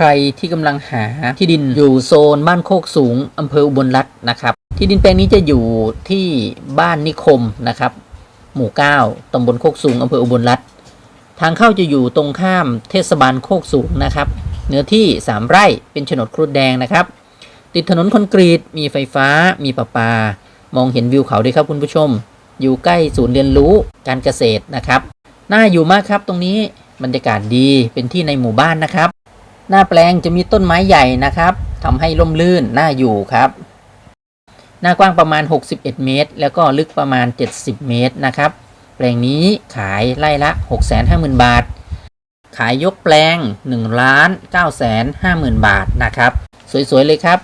ใครที่กำลังหาที่ดินอยู่โซนบ้านโคกสูงอำเภออุบลรัตน์นะครับ ที่ดินแปลงนี้จะอยู่ที่บ้านนิคมนะครับ หมู่ 9ตำบลโคกสูงอำเภออุบลรัตน์ทางเข้าจะอยู่ตรงข้ามเทศบาลโคกสูงนะครับ เนื้อที่ 3 ไร่เป็นโฉนดครุฑแดงนะครับ ติดถนนคอนกรีตมีไฟฟ้า มีประปา มองเห็นวิวเขาด้วยครับคุณผู้ชม อยู่ใกล้ศูนย์เรียนรู้การเกษตรนะครับน่าอยู่มากครับตรงนี้บรรยากาศดีเป็นที่ในหมู่บ้านนะครับ หน้าแปลงจะมีต้นไม้ใหญ่นะครับทำให้ร่มรื่นน่าอยู่ครับ หน้ากว้างประมาณ 61 เมตร แล้วก็ลึกประมาณ 70 เมตรนะครับ แปลงนี้ขายไร่ละ 650,000 บาท ขายยกแปลง1ล้าน950,000 บาทนะครับ สวยๆเลยครับ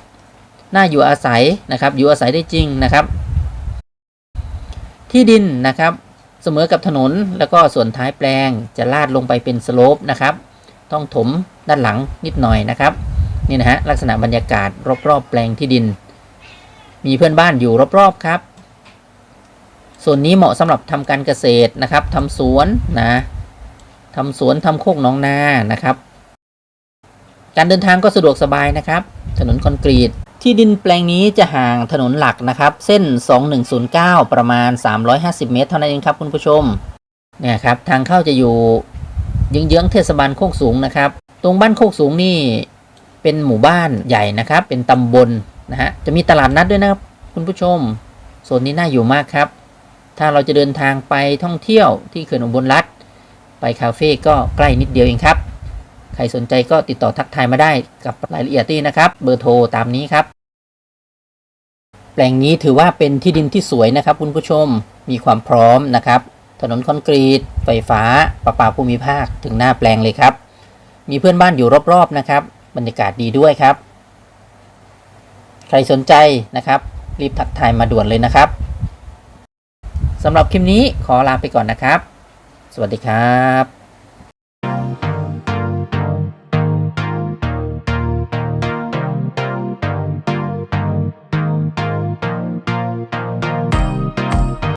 น่าอยู่อาศัยนะครับ อยู่อาศัยได้จริงนะครับ ที่ดินนะครับ เสมอกับถนนแล้วก็ส่วนท้ายแปลงจะลาดลงไปเป็นสโลปนะครับ ต้องถมด้านหลังนิดหน่อยนะครับนี่นะฮะลักษณะบรรยากาศรอบๆแปลงที่ดิน มีเพื่อนบ้านอยู่รอบๆครับส่วนนี้เหมาะสำหรับทำการเกษตรนะครับทำสวนนะทำสวนทำโคกหนองนานะครับ การเดินทางก็สะดวกสบายนะครับ ถนนคอนกรีตที่ดินแปลงนี้จะห่างถนนหลักนะครับ เส้น 2109 ประมาณ 350 เมตร เท่านั้นเองครับคุณผู้ชมเนี่ยครับทางเข้าจะอยู่ เยื้องๆเทศบาลโคกสูงนะครับ ตรงบ้านโคกสูงนี่เป็นหมู่บ้านใหญ่นะครับ เป็นตำบลนะฮะจะมีตลาดนัดด้วยนะครับ คุณผู้ชมโซนนี้น่าอยู่มากครับ ถ้าเราจะเดินทางไปท่องเที่ยวที่เขื่อนอุบลรัฐไปคาเฟ่ก็ใกล้นิดเดียวเองครับ ใครสนใจก็ติดต่อทักทายมาได้กับรายละเอียดที่นะครับ เบอร์โทรตามนี้ครับ แปลงนี้ถือว่าเป็นที่ดินที่สวยนะครับ คุณผู้ชมมีความพร้อมนะครับ ถนนคอนกรีต ไฟฟ้าประปาภูมิภาคถึงหน้าแปลงเลยครับ มีเพื่อนบ้านอยู่รอบๆนะครับ บรรยากาศดีด้วยครับ ใครสนใจนะครับ รีบทักทายมาด่วนเลยนะครับสำหรับคลิปนี้ขอลาไปก่อนนะครับ สวัสดีครับ